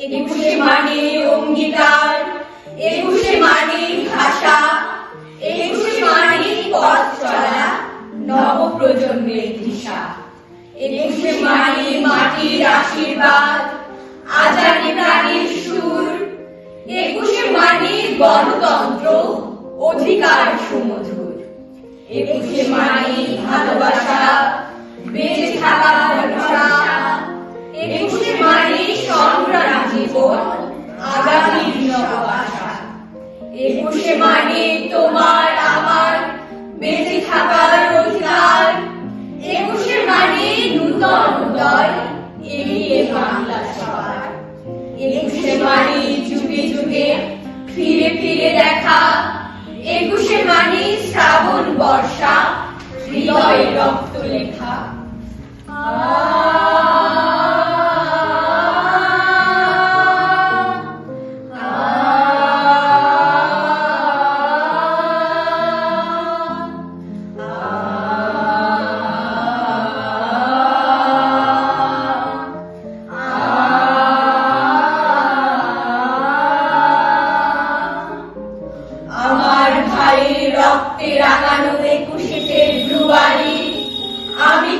একুশে মানে অঙ্গীকার, একুশে মানে ভাষা, একুশে মানে পথ চলা নব প্রজন্মের দিশা। একুশে মানে মাটির আশীর্বাদ আজানি প্রাণীর সুর। একুশে মানে গণতন্ত্র, অধিকার সুমধুর। একুশে মানে ভালোবাসা, বেঁচে থাকার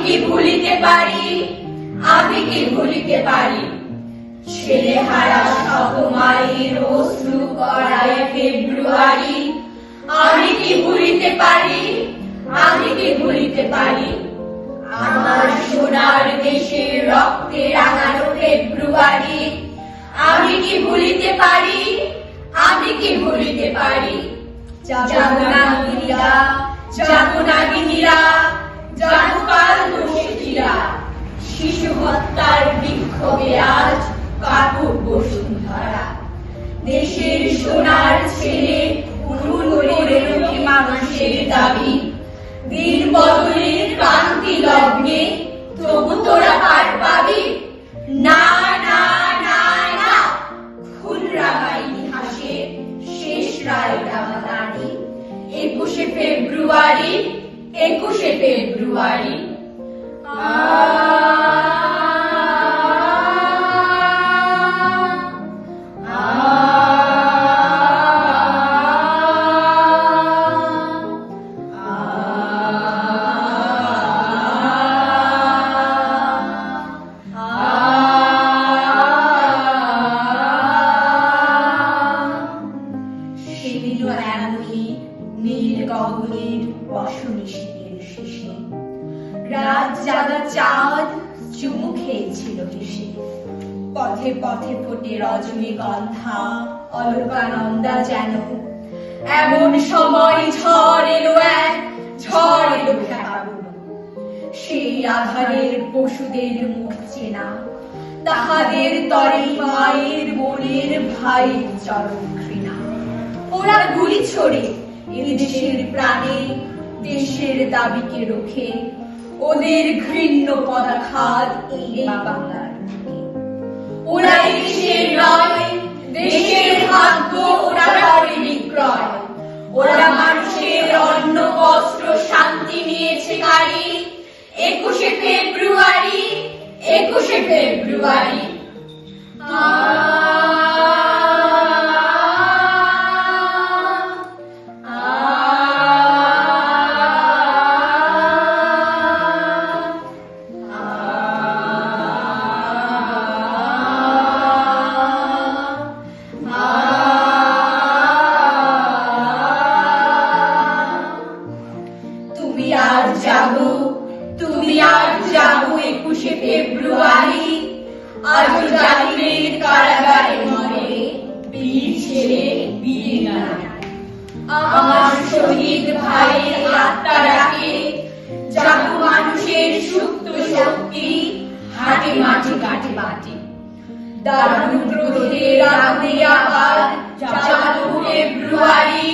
কি ভুলিতে পারি? আমি কি ভুলিতে পারি? ছেলে হারা শত মায়ের অশ্রু করায় ফেব্রুয়ারি। আমি কি ভুলিতে পারি? আমি কি ভুলিতে পারি? আমার সোনার দেশের রক্তে রাঙানো ফেব্রুয়ারি। আমি কি ভুলিতে পারি? আমি কি ভুলিতে পারি? জাগনাগিনীরা জাগনাগিনীরা জাগকাল বদলের ক্রান্তি লগ্নে তবু তোরা পার পাবি। না শেষ একুশে ফেব্রুয়ারি একুশে ফেব্রুয়ারি। সেদিনও গগনের বসনে শেষে। রাত জাগা চাঁদ চুমু খেয়েছিল হেসে। পথে পথে ফোটে রজনীগন্ধা, অলকানন্দা যেন। এমন সময় ঝড় এলো এক, ঝড় এলো সেই আধারের পশুদের মুখ চেনা। তাহাদের তরে মায়ের বোনের ভাইয়ের চরম ঘৃণা। ওরা গুলি ছোড়ে এদেশের প্রাণে, দেশের দাবিকে রোখে ওদের ঘৃণ্য পদাঘাত এই বাংলার ওরা দেশের নয় দেশের ভাগ্য ওরা করে বিক্রয়। ওরা মানুষের অন্ন, বস্ত্র, শান্তি নিয়েছে গাড়ি। একুশে ফেব্রুয়ারি একুশে ফেব্রুয়ারি। আর তুমি আর যাব একুশে ফেব্রুয়ারি। আজ জালিমের কারাগারে মরে, বীর ছেলে, বীর নারী। আমার শহীদ ভাইয়ের আত্মা ডাকে যাব মানুষের সুপ্ত শক্তি হাটে মাটি কাটে মাটি দারুণ গ্রহের আগুনে আবার চালু ফেব্রুয়ারি।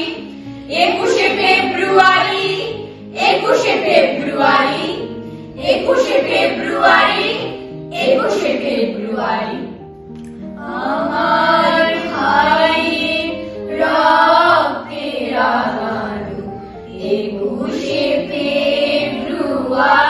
Wow.